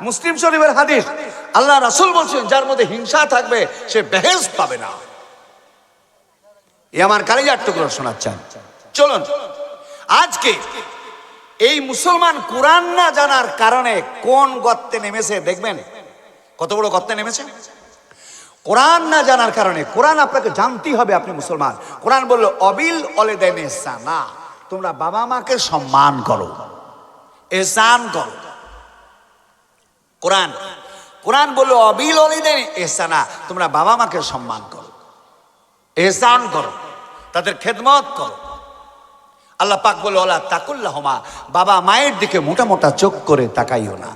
মুসলিম শরীফের হাদিস, আল্লাহ রাসূল বলছেন, যার মধ্যে হিংসা থাকবে, সে বেহেস পাবে না। এ আমার কালিজার টুকরো শোনাচ্ছেন। চলুন, আজকে এই মুসলমান কোরআন না জানার কারণে কোন গর্তে নেমেছে দেখবেন? কত বড় গর্তে নেমেছে? কোরআন না জানার কারণে, কোরআন আপনাকে জানতেই হবে আপনি মুসলমান। কোরআন বলল, অবিল অলেদেন না তোমরা বাবা মাকে সম্মান করো এসান করো। কোরআন। কোরআন বলল, অবিল এসানা তোমরা বাবা মাকে সম্মান করো, এহসান করো, তাদের খেদমত করো। আল্লাহ পাক বলে ওলা তাকুল্লাহমা, বাবা মায়ের দিকে মোটা মোটা চোখ করে তাকাইও না।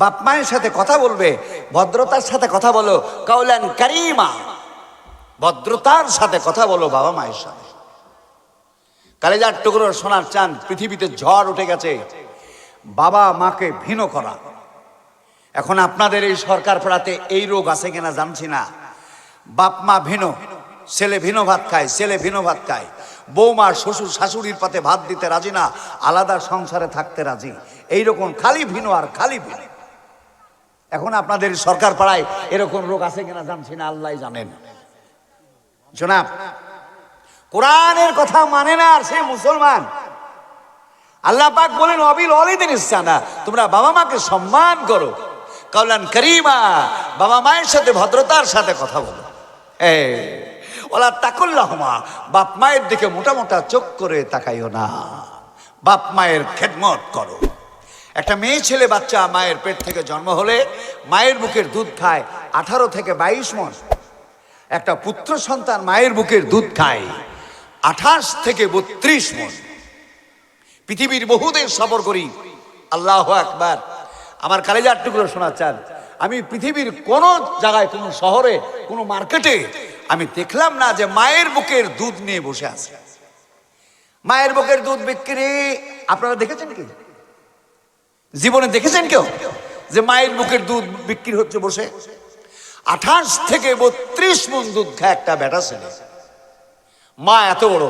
বাপ মায়ের সাথে কথা বলবে, ভদ্রতার সাথে কথা বলো কাউলান কারিমা। ভদ্রতার সাথে কথা বলো বাবা মায়ের সাথে। কালেজার টুকরো সোনার চান পৃথিবীতে ঝড় উঠে গেছে। বাবা মাকে ভিন করা। এখন আপনাদের এই সরকার পাড়াতে এই রোগ আছে কিনা জানছি না। বাপ মা ভিন্ন, ছেলে ভিন্ন ভাত খায়, ছেলে ভিন্ন ভাত খায়। বৌমা, শ্বশুর, শাশুড়ির পাতে ভাত দিতে রাজি না, আলাদা সংসারে থাকতে রাজি। এইরকম খালি ভিন্ন আর খালি ভিন্ন। এখন আপনাদের সরকার পাড়ায় এরকম রোগ আছে কিনা জানছি না আল্লাহ জানেন। জনাব, কোরআনের কথা মানে না আর সে মুসলমান। আল্লাহ পাক বলেন, অবিল অলিদিন ইসানা তোমরা বাবা মাকে সম্মান করো। কাউলান করিমা, বাবা মায়ের সাথে, ভদ্রতার সাথে কথা বলো। এই, ওলা তাকুল্লাহমা, বাপ মায়ের দিকে মোটা মোটা চোখ করে তাকাইও না। বাপ মায়ের খেদমত করো। একটা মেয়ে ছেলে বাচ্চা মায়ের পেট থেকে জন্ম হলে মায়ের বুকের দুধ খায় আঠারো থেকে বাইশ মন। একটা পুত্র সন্তান মায়ের বুকের দুধ খায় আঠাশ থেকে বত্রিশ মন। পৃথিবীর বহু দেশ করি। আল্লাহ আকবার। আমার কালেজার টুকরো শোনা চান আমি পৃথিবীর কোন জায়গায়, কোনো শহরে, কোনো মার্কেটে আমি দেখলাম না যে মায়ের বুকের দুধ নিয়ে বসে আছে। মায়ের বুকের দুধ বিক্রি, আপনারা দেখেছেন কি? জীবনে দেখেছেন কেউ যে মায়ের বুকের দুধ বিক্রি হচ্ছে বসে? আঠাশ থেকে বত্রিশ মন দুধ খায় একটা বেটা ছেলে। মা এত বড়।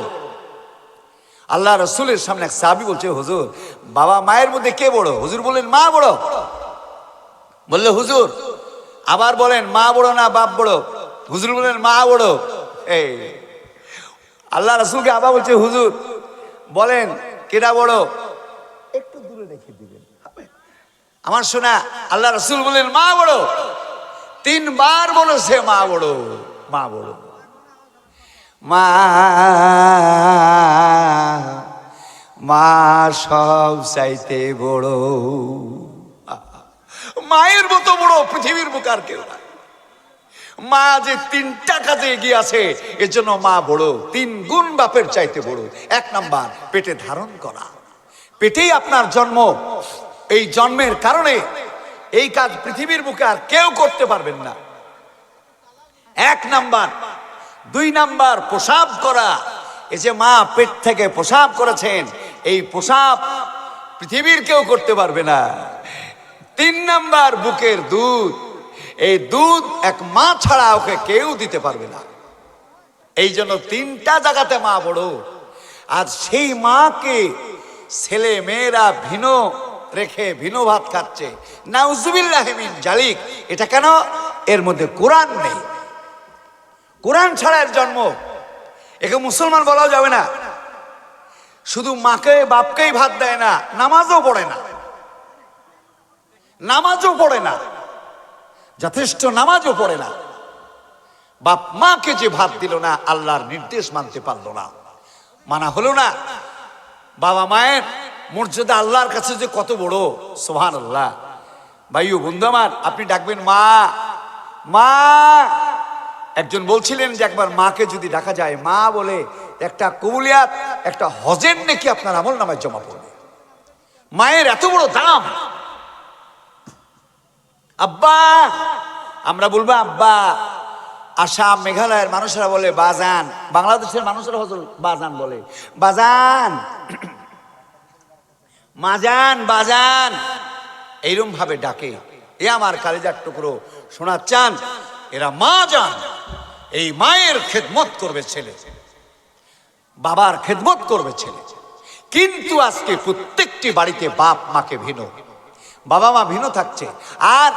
আল্লাহ রসুলের সামনে এক সাহাবি বলছে, হুজুর, বাবা মায়ের মধ্যে কে বড়? হুজুর বললেন, মা বড়। বললে, হুজুর, আবার বলেন, মা বড় না বাপ বড়? হুজুর বললেন, মা বড়। এই, আল্লাহ রসুলকে আবার বলছে, হুজুর, বলেন কেটা বড়? একটু দূরে রেখে দিবেন। আমার শোনা, আল্লাহ রসুল বললেন, মা বড়। তিনবার বলেছে, মা বড় মা বড়। মা মা সব চাইতে বড়। মায়ের মতো বড় পৃথিবীর বুক আর কেউ নাই। মা যে তিনটা কাজে এগিয়ে আছে, এর জন্য মা বড়। তিন গুণ বাপের চাইতে বড়। এক নাম্বার, পেটে ধারণ করা। পেটেই আপনার জন্ম। এই জন্মের কারণে এই কাজ পৃথিবীর বুকে আর কেউ করতে পারবেন না। এক নাম্বার দুই নাম্বার, প্রসাব করা। এই যে মা পেট থেকে প্রসাব করেছেন, এই প্রসাব পৃথিবীর কেউ করতে পারবে না। তিন নাম্বার, বুকের দুধ। এই দুধ এক মা ছাড়া ওকে কেউ দিতে পারবে না। এই জন্য তিনটা জায়গাতে মা বড়। আর সেই মাকে ছেলে মেয়েরা ভিন্ন রেখে, ভিন্ন ভাত খাচ্ছে। নাউজুবিল্লাহমিন জালিক। এটা কেন? এর মধ্যে কোরআন নেই। কোরআন ছাড়া এর জন্ম। একে মুসলমান বলাও যাবে না। শুধু মাকে, বাপকেই ভাত দেয় না, নামাজও পড়ে না। নামাজও পড়ে না। যথেষ্ট নামাজও পড়ে না। বাপ মাকে যে ভাত দিল না, আল্লাহর নির্দেশ মানতে পারল না। মানা হলো না। বাবা মায়ের মর্যাদা আল্লাহর কাছে যে কত বড় সোহান আল্লাহ ভাইও, বন্ধু আমার, আপনি ডাকবেন মা। মা! একজন বলছিলেন যে একবার মাকে যদি ডাকা যায়, মা বলে, একটা কবুলিয়াত, একটা হজের নাকি আপনার আমল নামায় জমা পড়বে? মায়ের এত বড় দাম। আব্বা, আমরা বলব, আব্বা, আসাম মেঘালয়ের মানুষেরা বলে, বাজান, বাংলাদেশের মানুষেরা হয়তো বাজান বলে, বাজান, মাজান, বাজান এইরকম ভাবে ডাকে। এ আমার কালিজার টুকরো শোনার চান, এরা মা যান এই মায়ের খেদমত করবে ছেলে। বাবার খেদমত করবে ছেলে। কিন্তু আজকে প্রত্যেকটি বাড়িতে বাপ মাকে ভিন্ন। বাবা মা ভিন্ন থাকছে। আর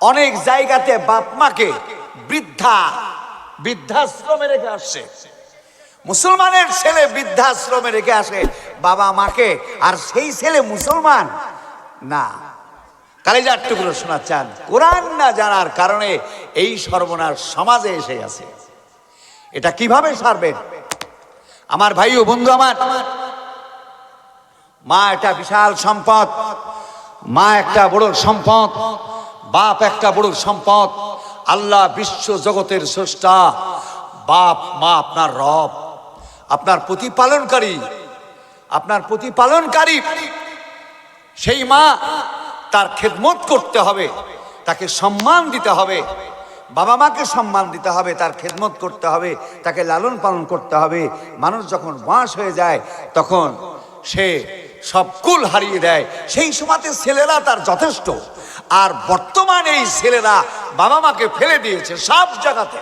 অনেক জায়গাতে বাপ মাকে বৃদ্ধা, বৃদ্ধাশ্রমে রেখে আসছে। মুসলমানের ছেলে বৃদ্ধাশ্রমে রেখে আসে বাবা মাকে। আর সেই ছেলে মুসলমান? না। কালেজার টুকরো শোনা চান কোরআন না জানার কারণে এই সর্বনাশ সমাজে এসে আছে এটা কীভাবে সারবেন আমার ভাই ও বন্ধু আমার। মা একটা বিশাল সম্পদ, মা একটা বড় সম্পদ, বাপ একটা বড় সম্পদ। আল্লাহ বিশ্ব জগতের স্রষ্টা, বাপ, মা আপনার রব। আপনার প্রতিপালনকারী আপনার প্রতিপালনকারী। সেই মা তার খেদমত করতে হবে, তাকে সম্মান দিতে হবে, বাবা মাকে সম্মান দিতে হবে, তার খেদমত করতে হবে, তাকে লালন পালন করতে হবে। মানুষ যখন বাঁশ হয়ে যায়, তখন সে সব কুল হারিয়ে দেয়। সেই সময়তে ছেলেরা তার যথেষ্ট। আর বর্তমানে এই ছেলেরা বাবা মাকে ফেলে দিয়েছে সব জায়গাতে।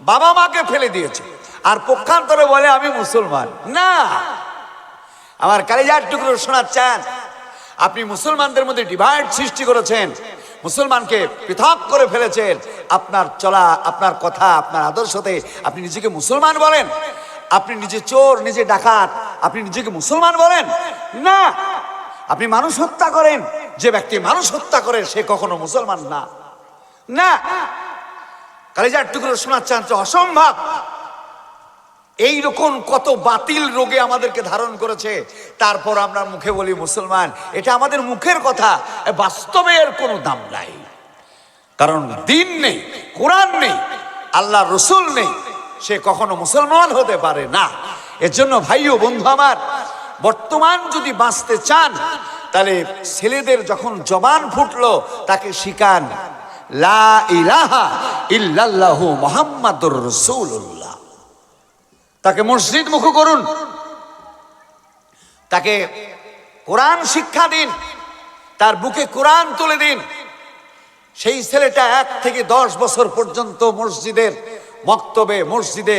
বাবা মাকে ফেলে দিয়েছে। আর পক্ষান্তরে বলে, আমি মুসলমান। না। আমার কালিজার টুকরো শোনাচ্ছেন। আপনি মুসলমানদের মধ্যে ডিভাইড সৃষ্টি করেছেন, মুসলমানকে পৃথক করে ফেলেছেন। আপনার চলা, আপনার কথা, আপনার আদর্শতে আপনি নিজেকে মুসলমান বলেন। আপনি নিজে চোর, নিজে ডাকাত, আপনি নিজেকে মুসলমান বলেন? না। আপনি মানুষ হত্যা করেন, যে ব্যক্তি মানুষ হত্যা করে, সে কখনো মুসলমান না। না। কালিজার টুকরো যে অসম্ভব। এই রকম কত বাতিল রোগে আমাদেরকে ধারণ করেছে। তারপর আমরা মুখে বলি, মুসলমান, এটা আমাদের মুখের কথা, বাস্তবে এর কোনো দাম নাই। কারণ দিন নেই, কোরআন নেই, আল্লাহ রসুল নেই, সে কখনো মুসলমান হতে পারে না। এর জন্য ভাই ও বন্ধু আমার, বর্তমান যদি বাঁচতে চান, তাহলে ছেলেদের যখন জবান ফুটলো, তাকে শিকান লা ইলাহা ইল্লাল্লাহু মুহাম্মাদুর রাসূলুল্লাহ। তাকে মসজিদ মুখ করুন। তাকে কোরআন শিক্ষা দিন। তার বুকে কোরআন তুলে দিন। সেই ছেলেটা এক থেকে দশ বছর পর্যন্ত মসজিদের মক্তবে, মসজিদে,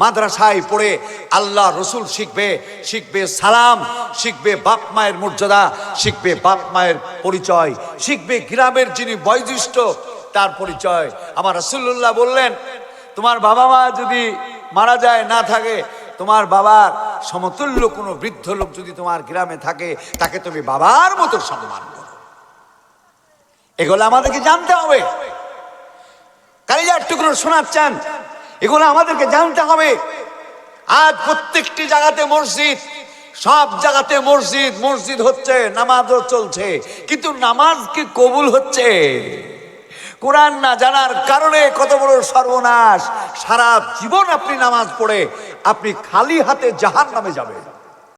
মাদ্রাসায় পড়ে আল্লাহ রসুল শিখবে শিখবে সালাম, শিখবে বাপ মায়ের মর্যাদা, শিখবে বাপ মায়ের পরিচয়, শিখবে গ্রামের যিনি বয়োজ্যেষ্ঠ তার পরিচয়। আমার রসুল্লাহ বললেন, তোমার বাবা মা যদি মারা যায়, না থাকে, তোমার বাবার সমতুল্য কোনো বৃদ্ধ লোক যদি তোমার গ্রামে থাকে, তাকে তুমি বাবার মতো সম্মান করো। এগুলো আমাদেরকে জানতে হবে। কালিজার টুকরো শোনাচ্ছেন, এগুলো আমাদেরকে জানতে হবে। আজ প্রত্যেকটি জায়গাতে মসজিদ, সব জায়গাতে মসজিদ মসজিদ হচ্ছে, নামাজও চলছে, কিন্তু নামাজ কি কবুল হচ্ছে? কোরআন না জানার কারণে কত বড় সর্বনাশ। সারা জীবন আপনি নামাজ পড়ে, আপনি খালি হাতে জাহান নামে যাবেন।